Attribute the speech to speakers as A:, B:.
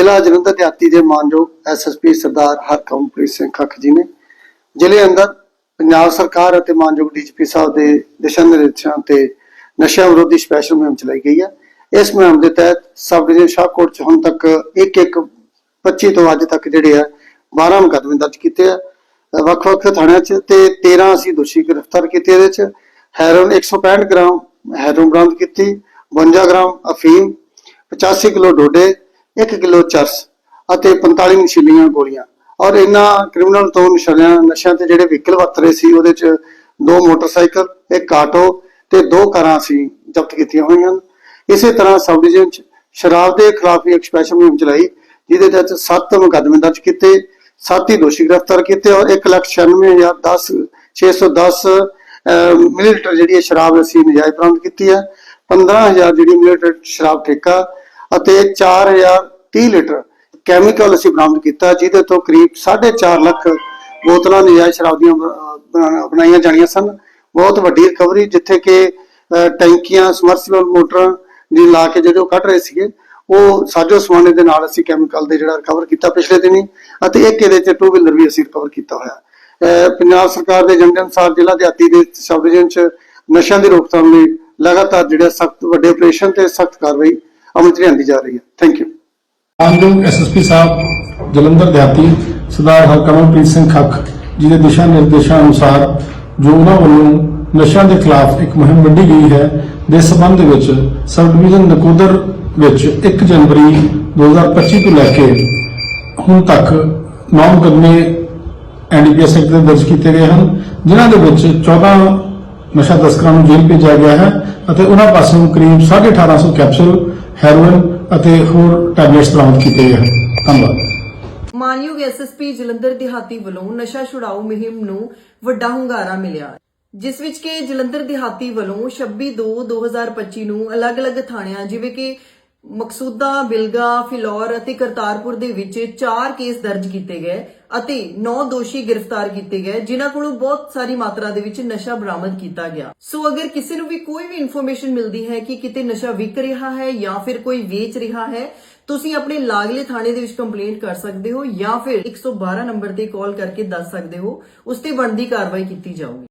A: ਜ਼ਿਲ੍ਹਾ ਜਲੰਧਰ ਦਿਹਾਤੀ ਦੇ ਮਾਨਯੋਗ ਐਸਐਸਪੀ ਸਰਦਾਰ ਹਰਕੰਪ੍ਰੀਤ ਸਿੰਘ ਖੱਖ ਜੀ ਨੇ ਜ਼ਿਲ੍ਹੇ ਅੰਦਰ ਪੰਜਾਬ ਸਰਕਾਰ ਅਤੇ ਮਾਨਯੋਗ ਡੀਜੀਪੀ ਸਾਹਿਬ ਦੇ ਦਿਸ਼ਾ ਨਿਰਦੇਸ਼ਾਂ ਤੇ ਨਸ਼ਾ ਵਿਰੋਧੀ ਸਪੈਸ਼ਲ ਮੁਹਿੰਮ ਚਲਾਈ ਗਈ ਹੈ। ਇਸ ਮੁਹਿੰਮ ਦੇ ਤਹਿਤ ਸਬ ਡਿਵੀਜ਼ਨ ਸ਼ਾਹਕੋਟ ਚ ਹੁਣ ਤੱਕ ਇੱਕ ਇੱਕ 25 ਤੋਂ ਅੱਜ ਤੱਕ ਜਿਹੜੇ ਆ 12 ਮੁਕੱਦਮੇ ਦਰਜ ਕੀਤੇ ਆ। ਵੱਖ-ਵੱਖ ਥਾਣਿਆਂ 'ਚ ਤੇ 13 ਅਸੀਂ ਦੋਸ਼ੀ ਗ੍ਰਿਫਤਾਰ ਕੀਤੇ ਇਹਦੇ 'ਚ। ਹੈਰੋਨ 165 ਗ੍ਰਾਮ ਹੈਰੋਨ ਬਰਾਮਦ ਕੀਤੀ 52 ਗ੍ਰਾਮ ਅਫੀਮ 85 ਕਿਲੋ ਡੋਡੇ 1 ਕਿਲੋ ਚਰਸ ਅਤੇ 45 ਨਸ਼ੀਲੀਆਂ ਗੋਲੀਆਂ। ਔਰ ਇਹਨਾਂ ਕ੍ਰਿਮੀਨਲ ਤੋਂ ਨਸ਼ਿਆਂ ਨਸ਼ਿਆਂ ਤੇ ਜਿਹੜੇ ਵਹੀਕਲ ਵਰਤ ਸੀ, ਉਹਦੇ 'ਚ ਦੋ ਮੋਟਰਸਾਈਕਲ, ਇੱਕ ਆਟੋ ਤੇ ਦੋ ਕਾਰਾਂ ਅਸੀਂ ਜ਼ਬਤ ਕੀਤੀਆਂ ਹੋਈਆਂ ਇਸੇ ਤਰ੍ਹਾਂ ਸਬ ਡਿਵੀਜ਼ਨ 'ਚ ਸ਼ਰਾਬ ਦੇ ਖਿਲਾਫ ਵੀ ਇੱਕ ਸਪੈਸ਼ਲ ਮੁਹਿੰਮ ਚਲਾਈ, ਜਿਹਦੇ ਤਹਿਤ 7 ਮੁਕੱਦਮੇ ਦਰਜ ਕੀਤੇ 7 ਹੀ ਦੋਸ਼ੀ ਗ੍ਰਿਫਤਾਰ ਕੀਤੇ ਔਰ 196010 ਮਿਲੀਲੀਟਰ ਜਿਹੜੀ ਸ਼ਰਾਬ ਅਸੀਂ ਨਜਾਇਜ਼ ਬਰਾਮਦ ਕੀਤੀ ਹੈ। 15000 ਜਿਹੜੀ ਮਿਲੀਲੀਟਰ ਸ਼ਰਾਬ ਠੇਕਾ ਅਤੇ 4030 ਲੀਟਰ ਕੈਮੀਕਲ ਅਸੀਂ ਬਰਾਮਦ ਕੀਤਾ, ਜਿਹਦੇ ਤੋਂ ਕਰੀਬ 4.5 ਲੱਖ ਬੋਤਲਾਂ ਨਜਾਇਜ਼ ਸ਼ਰਾਬ ਦੀਆਂ ਬਣਾਈਆਂ ਜਾਣੀਆਂ ਸਨ। ਬਹੁਤ ਵੱਡੀ ਰਿਕਵਰੀ ਜਿੱਥੇ ਕਿ ਟੈਂਕੀਆਂ ਸਮਰਸੀਬਲ ਮੋਟਰਾਂ ਦੀ ਲਾ ਕੇ ਜਿਹੜੇ ਉਹ ਕੱਢ ਰਹੇ ਸੀਗੇ, ਉਹ ਸਾਜੋ ਸਮਾਨੇ ਦੇ ਨਾਲ ਅਸੀਂ ਕੈਮੀਕਲ ਦੇ ਜਿਹੜਾ ਰਿਕਵਰ ਕੀਤਾ ਪਿਛਲੇ ਦਿਨੀ ਅਤੇ ਇੱਕ ਇਹਦੇ ਚ ਟੂ ਵੀਲਰ ਵੀ ਅਸੀਂ ਰਿਕਵਰ ਕੀਤਾ ਹੋਇਆ। ਪੰਜਾਬ ਸਰਕਾਰ ਦੇ ਏਜੰਡੇ ਅਨੁਸਾਰ ਜ਼ਿਲ੍ਹਾ ਦਿਹਾਤੀ ਦੇ ਸਬ ਡਿਵੀਜ਼ਨ ਚ ਨਸ਼ਿਆਂ ਦੀ ਰੋਕਥਾਮ ਲਈ ਲਗਾਤਾਰ ਜਿਹੜਾ ਸਖਤ, ਵੱਡੇ ਆਪਰੇਸ਼ਨ ਤੇ ਸਖਤ ਕਾਰਵਾਈ ਅਮਲ ਚ ਲਿਆਂਦੀ ਜਾ ਰਹੀ ਹੈ। ਥੈਂਕ ਯੂ
B: ਮਾਨਯੋਗ ਐਸਐਸਪੀ ਸਾਹਿਬ, ਜਲੰਧਰ ਦਿਹਾਤੀ ਸਰਦਾਰ ਹਰਕਮਲਪ੍ਰੀਤ ਸਿੰਘ ਖੱਖ ਜੀ ਦੇ ਦਿਸ਼ਾ ਨਿਰਦੇਸ਼ਾਂ ਅਨੁਸਾਰ ਜੋ ਉਹਨਾਂ ਵੱਲੋਂ ਨਸ਼ਿਆਂ ਦੇ ਖਿਲਾਫ ਇੱਕ ਮੁਹਿੰਮ ਵੱਢੀ ਗਈ ਹੈ, ਦੇ ਸਬੰਧ ਵਿੱਚ ਸਬ ਡਿਵੀਜ਼ਨ ਨਕੋਦਰ ਵਿੱਚ 1 ਜਨਵਰੀ 2025 ਤੋਂ ਲੈ ਕੇ ਹੁਣ ਤੱਕ 9 ਮੁਕੱਦਮੇ ਐਨਡੀਪੀਐਸ ਐਕਟ ਦੇ ਦਰਜ ਕੀਤੇ ਗਏ ਹਨ, ਜਿਨ੍ਹਾਂ ਦੇ ਵਿੱਚ 14 ਨਸ਼ਾ ਤਸਕਰਾਂ ਨੂੰ ਜੇਲ੍ਹ ਭੇਜਿਆ ਗਿਆ ਹੈ ਅਤੇ ਉਹਨਾਂ ਪਾਸੋਂ ਕਰੀਬ 1850 ਕੈਪਸੂਲ, ਹੈਰੋਇਨ ਅਤੇ ਹੋਰ ਟੈਬਲੇਟਸ ਬਰਾਮਦ ਕੀਤੇ ਗਏ ਹਨ। ਧੰਨਵਾਦ।
C: ਮਾਨਯੋਗ ਐਸਐਸਪੀ ਜਲੰਧਰ ਦਿਹਾਤੀ ਵੱਲੋਂ ਨਸ਼ਾ ਛੁਡਾਓ ਮੁਹਿੰਮ ਨੂੰ ਵੱਡਾ ਹੁੰਗਾਰਾ ਮਿਲਿਆ, ਜਿਸ ਵਿੱਚ ਕਿ ਜਲੰਧਰ ਦਿਹਾਤੀ ਵੱਲੋਂ 26/2/2025 ਨੂੰ ਅਲੱਗ-ਅਲੱਗ ਥਾਣਿਆਂ ਜਿਵੇਂ ਕਿ ਮਕਸੂਦਾ, ਬਿਲਗਾ, ਫਿਲੌਰ ਅਤੇ ਕਰਤਾਰਪੁਰ ਦੇ ਵਿੱਚ ਚਾਰ ਕੇਸ ਦਰਜ ਕੀਤੇ ਗਏ ਅਤੇ 9 ਦੋਸ਼ੀ ਗ੍ਰਿਫਤਾਰ ਕੀਤੇ ਗਏ, ਜਿਨ੍ਹਾਂ ਕੋਲੋਂ ਬਹੁਤ ਸਾਰੀ ਮਾਤਰਾ ਦੇ ਵਿੱਚ ਨਸ਼ਾ ਬਰਾਮਦ ਕੀਤਾ ਗਿਆ। ਸੋ ਅਗਰ ਕਿਸੇ ਨੂੰ ਵੀ ਕੋਈ ਵੀ ਇਨਫੋਰਮੇਸ਼ਨ ਮਿਲਦੀ ਹੈ ਕਿ ਕਿਤੇ ਨਸ਼ਾ ਵਿਕ ਰਿਹਾ ਹੈ ਜਾਂ ਫਿਰ ਕੋਈ ਵੇਚ ਰਿਹਾ ਹੈ, ਤੁਸੀਂ ਆਪਣੇ ਲਾਗਲੇ ਥਾਣੇ ਦੇ ਵਿੱਚ ਕੰਪਲੇਂਟ ਕਰ ਸਕਦੇ ਹੋ ਜਾਂ ਫਿਰ 112 ਨੰਬਰ ਤੇ ਕਾਲ ਕਰਕੇ ਦੱਸ ਸਕਦੇ ਹੋ, ਉਸ ਤੇ ਬਣਦੀ ਕਾਰਵਾਈ ਕੀਤੀ ਜਾਊਗੀ।